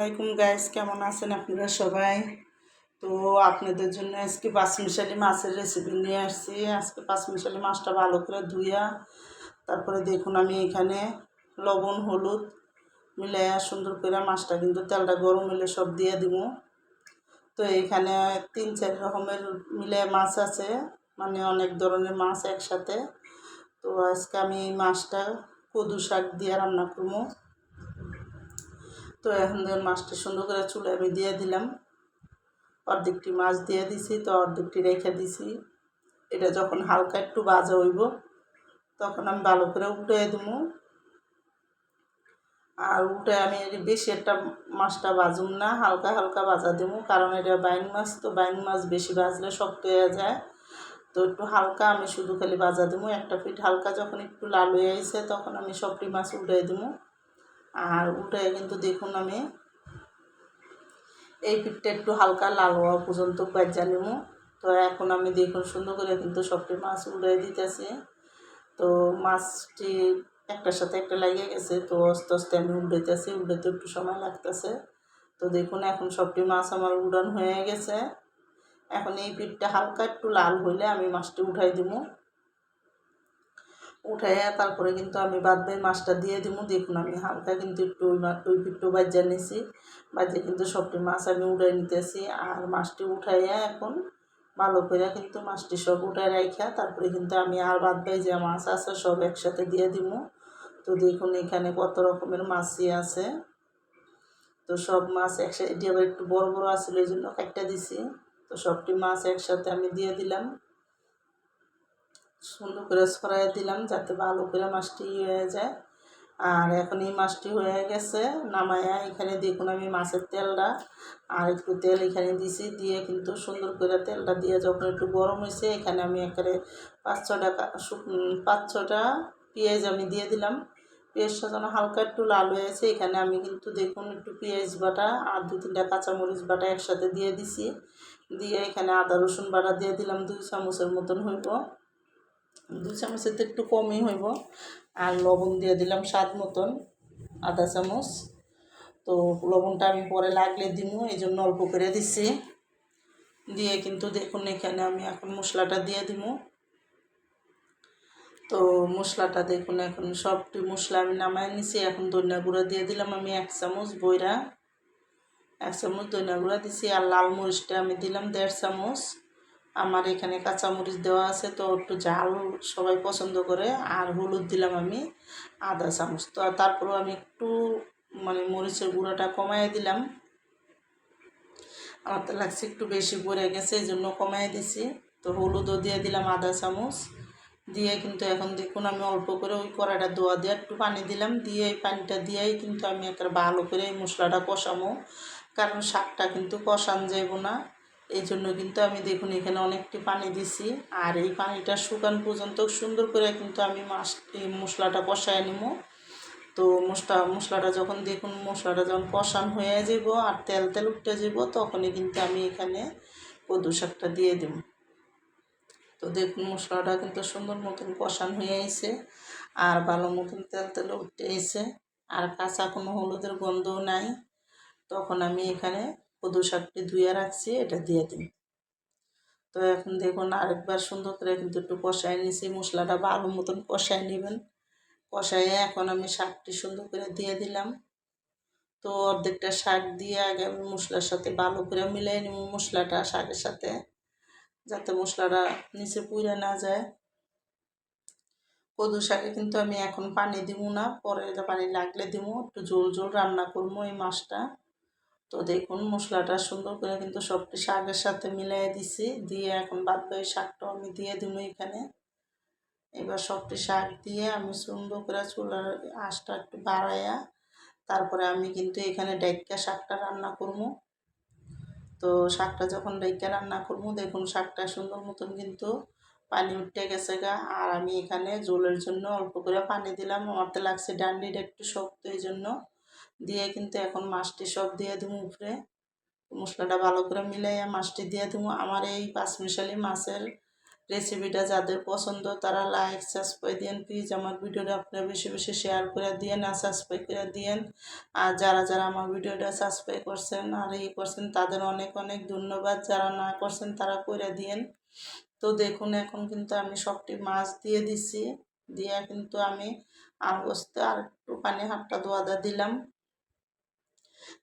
আসসালামাইকুম গাইস কেমন আছেন আপনারা সবাই? তো আপনাদের জন্য আজকে পাঁচমিশালি মাছের রেসিপি নিয়ে আসছি। আজকে পাঁচমিশালি মাছটা ভালো করে ধুইয়া, তারপরে দেখুন আমি এখানে লবণ, হলুদ মিলাইয়া সুন্দর করে মাছটা কিন্তু তেলটা গরম হলে সব দিয়ে দিব। তো এখানে তিন, চার রকমের মিলে মাছ আছে মানে অনেক ধরনের মাছ একসাথে। তো আজকে আমি এই মাছটা কদু শাক দিয়ে রান্না করব। তো এখন ধরুন মাছটা সুন্দর করে চুলে আমি দিয়ে দিলাম। অর্ধেকটি মাছ দিয়ে দিছি, তো অর্ধেকটি রেখে দিছি। এটা যখন হালকা একটু বাজা হইব, তখন আমি ভালো করে উঠে দেবো। আর উঠে আমি বেশি একটা মাছটা বাজুম না, হালকা হালকা বাজা দেবো, কারণ এটা বাইন মাছ, তো বাইন মাছ বেশি বাজলে শক্ত হয়ে যায়। তো একটু হালকা আমি শুধু খালি বাজা দেবো, একটা ফিট হালকা যখন একটু লাল হয়ে আসে তখন আমি সবটি মাছ উঠে দেবো। আর উঠে কিন্তু দেখুন আমি এই পিঠটা একটু হালকা লাল হওয়া পর্যন্ত বাজা নেব। তো এখন আমি দেখুন সুন্দর করে কিন্তু সবটি মাছ উড়ে দিতেছি। তো মাছটি একটার সাথে একটা লাগিয়ে গেছে, তো আস্তে আস্তে আমি উড়াইতেছি, উড়াইতে একটু সময় লাগতেছে। তো দেখুন এখন সবটি মাছ আমার উড়ান হয়ে গেছে। এখন এই পিঠটা হালকা একটু লাল হইলে আমি মাছটি উঠাই দিব। উঠাইয়া তারপরে কিন্তু আমি বাদ বাই মাছটা দিয়ে দিব দেখুন আমি হালকা কিন্তু একটু ওই পিঠটো বাজ্যা নিছি। বাজে কিন্তু সবটি মাছ আমি উঠাই নিতেছি। আর মাছটি উঠাইয়া এখন ভালো করে কিন্তু মাছটি সব উঠাই রাখা তারপরে কিন্তু আমি আর বাদ বাই যে মাছ আছে সব একসাথে দিয়ে দিব তো দেখুন এখানে কত রকমের মাছই আছে। তো সব মাছ একসাথে এটি আবার একটু বড় বড় আসলে এই জন্য একটা দিছি। তো সবটি মাছ একসাথে আমি দিয়ে দিলাম। সুন্দর করে ছড়াই দিলাম যাতে ভালো করে মাছটি হয়ে যায়। আর এখন এই মাছটি হয়ে গেছে, নামায়া এখানে দেখুন আমি মাছের তেলটা, আর একটু তেল এখানে দিছি, দিয়ে কিন্তু সুন্দর করে তেলটা দিয়ে যখন একটু গরম হয়েছে, এখানে আমি একেবারে পাঁচ ছটা পাঁচ ছটা পেঁয়াজ আমি দিয়ে দিলাম। পেঁয়াজটা যেন হালকা একটু লাল হয়েছে এখানে আমি কিন্তু দেখুন একটু পেঁয়াজ বাটা আর দু তিনটা কাঁচামরিচ বাটা একসাথে দিয়ে দিছি। দিয়ে এখানে আদা রসুন বাটা দিয়ে দিলাম, দুই চামচের মতন হইব। দুই চামচের তো একটু কমই হইব। আর লবণ দিয়ে দিলাম স্বাদ মতন, আধা চামচ। তো লবণটা আমি পরে লাগলে দিব এই জন্য অল্প করে দিছি দিয়ে কিন্তু দেখুন এখানে আমি এখন মশলাটা দিয়ে দিব তো মশলাটা দেখুন এখন সবটি মশলা আমি নামাই নিছি, এখন ধনিয়া গুঁড়া দিয়ে দিলাম আমি এক চামচ বইরা। এক চামচ ধনিয়া গুঁড়া দিছি আর লাল মরিচটা আমি দিলাম দেড় চামচ। আমার এখানে কাঁচামরিচ দেওয়া আছে, তো একটু ঝাল সবাই পছন্দ করে, আর হলুদ দিলাম আমি আদা চামচ। তো তারপরেও আমি একটু মানে মরিচের গুঁড়োটা কমাই দিলাম। আমার তো লাগছে একটু বেশি পড়ে গেছে এই জন্য কমাই দিছি। তো হলুদও দিয়ে দিলাম আদা চামচ। দিয়ে কিন্তু এখন দেখুন আমি অল্প করে ওই কড়াটা দোয়া দিয়ে একটু পানি দিলাম। দিয়ে এই পানিটা দিয়েই কিন্তু আমি একটা ভালো করে এই মশলাটা কষামো কারণ শাকটা কিন্তু কষান যাইব না। এই জন্য কিন্তু আমি দেখুন এখানে অনেকটি পানি দিছি। আর এই পানিটা শুকান পর্যন্ত সুন্দর করে কিন্তু আমি মাছ এই মশলাটা কষায় নিব। তো মশলা মশলাটা যখন দেখুন মশলাটা যখন কষান হয়ে যাব আর তেল তেল উঠতে যাব, তখনই কিন্তু আমি এখানে কদু শাকটা দিয়ে দেব। তো দেখুন মশলাটা কিন্তু সুন্দর মতন কষান হয়ে আইছে আর ভালো মতন তেল তেল উঠতে এসে আর কাঁচা কোনো হলুদের গন্ধও নাই। তখন আমি এখানে কদু শাকটি ধুয়ে রাখছি, এটা দিয়ে দিন। তো এখন দেখুন আরেকবার সুন্দর করে কিন্তু একটু কষাই নিছি, মশলাটা ভালো মতন কষাই নেবেন। কষাইয়ে এখন আমি শাকটি সুন্দর করে দিয়ে দিলাম। তো অর্ধেকটা শাক দিয়ে আগে আমি মশলার সাথে ভালো করে মিলাই নিব মশলাটা শাকের সাথে, যাতে মশলাটা নিচে পুড়ে না যায়। কদু শাকে কিন্তু আমি এখন পানি দিব না, পরে পানি লাগলে দিব, একটু জোল জোল রান্না করব এই মাছটা। তো দেখুন, মশলাটা সুন্দর করে কিন্তু সবটি শাকের সাথে মিলাই দিছি। দিয়ে এখন বাদ বাকি শাকটাও আমি দিয়ে দিব এখানে। এবার সবটি শাক দিয়ে আমি সুন্দর করে চুলার আঁশটা একটু বাড়াইয়া তারপরে আমি কিন্তু এখানে ডাইকা শাকটা রান্না করব। তো শাকটা যখন ডাইকা রান্না করব, দেখুন শাকটা সুন্দর মতন কিন্তু পানি উঠতে গেছে গা। আর আমি এখানে জলের জন্য অল্প করে পানি দিলাম। আমার তো লাগছে ডান্ডিটা একটু শক্ত, এই জন্য দিয়ে কিন্তু এখন মাছটি সব দিয়ে দেবো উপরে। মশলাটা ভালো করে মিলাইয়া মাছটি দিয়ে দেবো আমার এই পাঁচমিশালি মাছের রেসিপিটা যাদের পছন্দ তারা লাইক সাবস্ক্রাইব দিয়েন। প্লিজ আমার ভিডিওটা আপনারা বেশি বেশি শেয়ার করে দিয়েন আর সাবস্ক্রাইব করে দিয়েন। আর যারা যারা আমার ভিডিওটা সাবস্ক্রাইব করছেন আর ই করছেন তাদের অনেক অনেক ধন্যবাদ। যারা না করছেন তারা করে দিয়েন। তো দেখুন এখন কিন্তু আমি সবটি মাছ দিয়ে দিছি দিয়ে কিন্তু আমি আর বসতে আর একটু পানি হাতটা দোয়াদা দিলাম।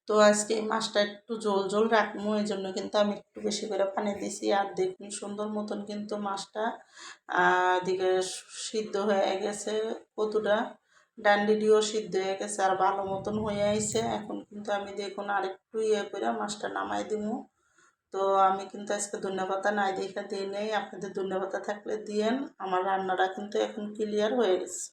তো আজকে এই মাছটা একটু জল জল রাখব এই জন্য কিন্তু আমি একটু বেশি করে পানি দিছি আর দেখুন, সুন্দর মতন কিন্তু মাছটা দিকে সিদ্ধ হয়ে গেছে, কতটা ডান্ডিটিও সিদ্ধ হয়ে গেছে আর ভালো মতন হয়ে আইছে। এখন কিন্তু আমি দেখুন আরেকটু ইয়ে করে মাছটা নামাই দিব। তো আমি কিন্তু আজকে ধন্যবাদটা নাই দেখে দিই নেই। আপনাদের ধন্যবাদটা থাকলে দিয়েন। আমার রান্নাটা কিন্তু এখন ক্লিয়ার হয়ে গেছে।